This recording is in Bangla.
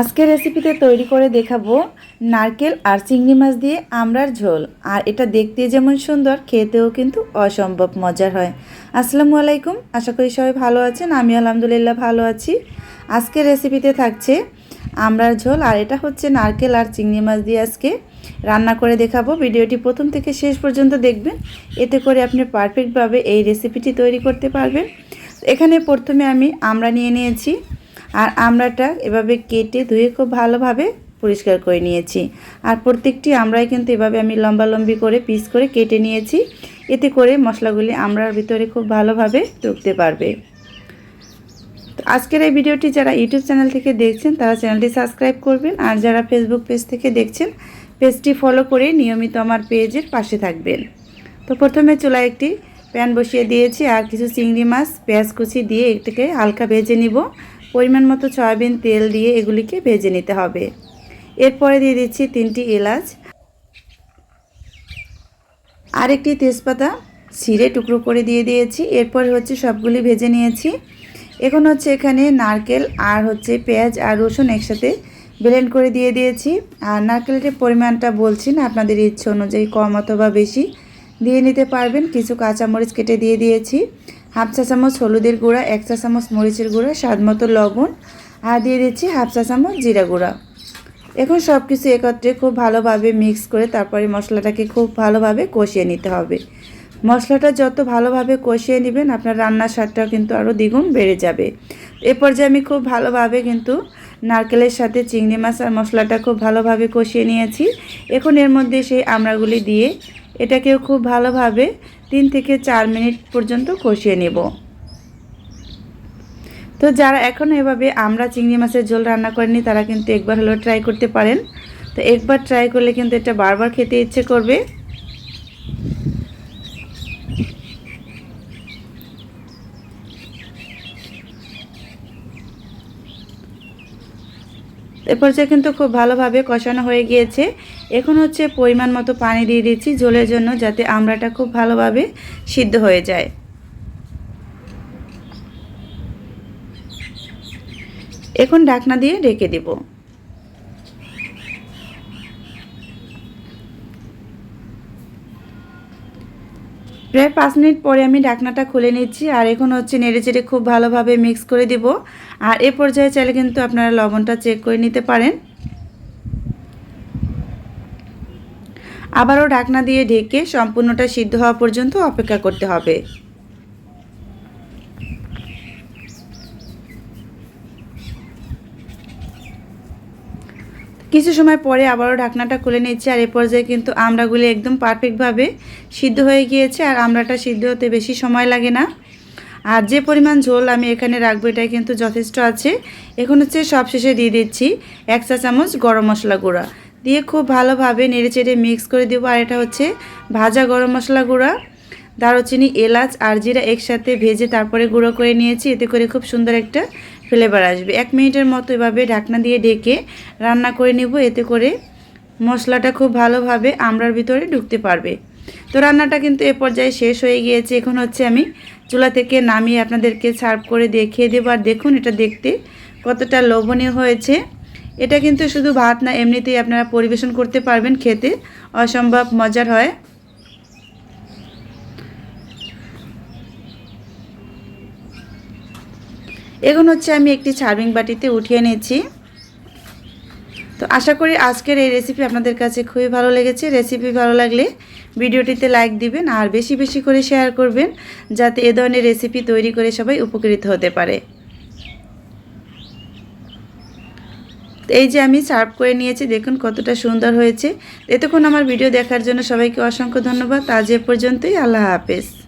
আজকের রেসিপিতে তৈরি করে দেখাবো নারকেল আর চিংড়ি মাছ দিয়ে আমড়ার ঝোল। আর এটা দেখতে যেমন সুন্দর, খেতেও কিন্তু অসম্ভব মজার হয়। আসসালামু আলাইকুম, আশা করি সবাই ভালো আছেন আমি আলহামদুলিল্লাহ ভালো আছি। আজকের রেসিপিতে থাকছে আমড়ার ঝোল, আর এটা হচ্ছে নারকেল আর চিংড়ি মাছ দিয়ে আজকে রান্না করে দেখাবো। ভিডিওটি প্রথম থেকে শেষ পর্যন্ত দেখবেন, এতে করে আপনি পারফেক্টভাবে এই রেসিপিটি তৈরি করতে পারবেন। এখানে প্রথমে আমি আমড়া নিয়ে নিয়েছি। আর আমড়াটা এভাবে কেটে ধুয়ে খুব ভালোভাবে পরিষ্কার করে নিয়েছি। আর প্রত্যেকটি আমড়াই কিন্তু এভাবে আমি লম্বা লম্বি করে পিস করে কেটে নিয়েছি। এতে করে মশলাগুলি আমড়ার ভিতরে খুব ভালোভাবে ঢুকতে পারবে। আজকের এই ভিডিওটি যারা ইউটিউব চ্যানেল থেকে দেখছেন, তারা চ্যানেলটি সাবস্ক্রাইব করবেন। আর যারা ফেসবুক পেজ থেকে দেখছেন, পেজটি ফলো করে নিয়মিত আমার পেজের পাশে থাকবেন। তো প্রথমে চুলায় একটি প্যান বসিয়ে দিয়েছি। আর কিছু চিংড়ি মাছ, পেঁয়াজ কুচি দিয়ে এটাকে হালকা ভেজে নিব। পরিমাণ মতো সয়াবিন তেল দিয়ে এগুলিকে ভেজে নিতে হবে। এরপরে দিয়ে দিচ্ছি তিনটি এলাচ আর একটি তেজপাতা ছিঁড়ে টুকরো করে দিয়ে দিয়েছি। এরপর হচ্ছে সবগুলি ভেজে নিয়েছি। এখন হচ্ছে এখানে নারকেল আর হচ্ছে পেঁয়াজ আর রসুন একসাথে ব্লেন্ড করে দিয়ে দিয়েছি। আর নারকেলের পরিমাণটা বলছি না, আপনাদের ইচ্ছে অনুযায়ী কম অথবা বেশি দিয়ে নিতে পারবেন। কিছু কাঁচামরিচ কেটে দিয়ে দিয়েছি। হাফ চা চামচ হলুদের গুঁড়া, এক চা চামচ মরিচের গুঁড়া, স্বাদ মতো লবণ, আর দিয়ে দিচ্ছি হাফ চা চামচ জিরা গুঁড়া। এখন সব কিছু একত্রে খুব ভালোভাবে মিক্স করে তারপরে মশলাটাকে খুব ভালোভাবে কষিয়ে নিতে হবে। মশলাটা যত ভালোভাবে কষিয়ে নেবেন, আপনার রান্নার স্বাদটাও কিন্তু আরও দ্বিগুণ বেড়ে যাবে। এ পর্যায়ে আমি খুব ভালোভাবে কিন্তু নারকেলের সাথে চিংড়ি মাছ আর মশলাটা খুব ভালোভাবে কষিয়ে নিয়েছি। এখন এর মধ্যে সেই আমড়াগুলি দিয়ে এটাকেও খুব ভালোভাবে তিন থেকে চার মিনিট পর্যন্ত কষিয়ে নেব। তো যারা এখনও এভাবে আমরা চিংড়ি মাছের ঝোল রান্না করেনি, তারা কিন্তু একবার হলেও ট্রাই করতে পারেন। তো একবার ট্রাই করলে কিন্তু এটা বারবার খেতে ইচ্ছে করবে। এ পর্যায়ে কিন্তু খুব ভালোভাবে কষানো হয়ে গিয়েছে। এখন হচ্ছে পরিমাণ মতো পানি দিয়ে দিচ্ছি ঝোলের জন্য যাতে আমড়াটা খুব ভালোভাবে সিদ্ধ হয়ে যায়। এখন ঢাকনা দিয়ে ঢেকে দেব। প্রায় পাঁচ মিনিট পরে আমি ঢাকনাটা খুলে নিচ্ছি আর এখন হচ্ছে নেড়ে চেড়ে খুব ভালোভাবে মিক্স করে দিব। আর এ পর্যায়ে চাইলে কিন্তু আপনারা লবণটা চেক করে নিতে পারেন। আবারও ঢাকনা দিয়ে ঢেকে সম্পূর্ণটা সিদ্ধ হওয়া পর্যন্ত অপেক্ষা করতে হবে। কিছু সময় পরে আবারও ঢাকনাটা খুলে নিচ্ছি, আর এ পর্যায়ে কিন্তু আমড়াগুলি একদম পারফেক্টভাবে সিদ্ধ হয়ে গিয়েছে, আর আমড়াটা সিদ্ধ হতে বেশি সময় লাগে না। আর যে পরিমাণ ঝোল আমি এখানে রাখব, এটাই কিন্তু যথেষ্ট আছে। এখন হচ্ছে সব শেষে দিয়ে দিচ্ছি এক চা চামচ গরম মশলা গুঁড়া। দিয়ে খুব ভালোভাবে নেড়ে চেড়ে মিক্স করে দেবো। আর এটা হচ্ছে ভাজা গরম মশলা গুঁড়া, দারুচিনি, এলাচ, আর জিরা একসাথে ভেজে তারপরে গুঁড়ো করে নিয়েছি। এতে করে খুব সুন্দর একটা ফ্লেভার আসবে। এক মিনিটের মতো এভাবে ঢাকনা দিয়ে ডেকে রান্না করে নেব। এতে করে মশলাটা খুব ভালোভাবে আমরার ভিতরে ঢুকতে পারবে। তো রান্নাটা কিন্তু এ পর্যায়ে শেষ হয়ে গিয়েছে। এখন হচ্ছে আমি চুলা থেকে নামিয়ে আপনাদেরকে সার্ভ করে দেখিয়ে দেবো। আর দেখুন এটা দেখতে কতটা লোভনীয় হয়েছে। এটা কিন্তু শুধু ভাত না, এমনিতেই আপনারা পরিবেশন করতে পারবেন খেতে। অসম্ভব মজার হয়। এখন হচ্ছে আমি একটি সার্ভিং বাটিতে উঠিয়ে নিয়েছি তো আশা করি আজকের এই রেসিপি আপনাদের কাছে খুবই ভালো লেগেছে। রেসিপি ভালো লাগলে ভিডিওটিতে লাইক দিবেন আর বেশি বেশি করে শেয়ার করবেন, যাতে এ ধরনের রেসিপি তৈরি করে সবাই উপকৃত হতে পারে। এই যে আমি সার্ভ করে নিয়েছি, দেখুন কতটা সুন্দর হয়েছে। এতক্ষণ আমার ভিডিও দেখার জন্য সবাইকে অসংখ্য ধন্যবাদ। আজ এ পর্যন্তই, আল্লাহ হাফেজ।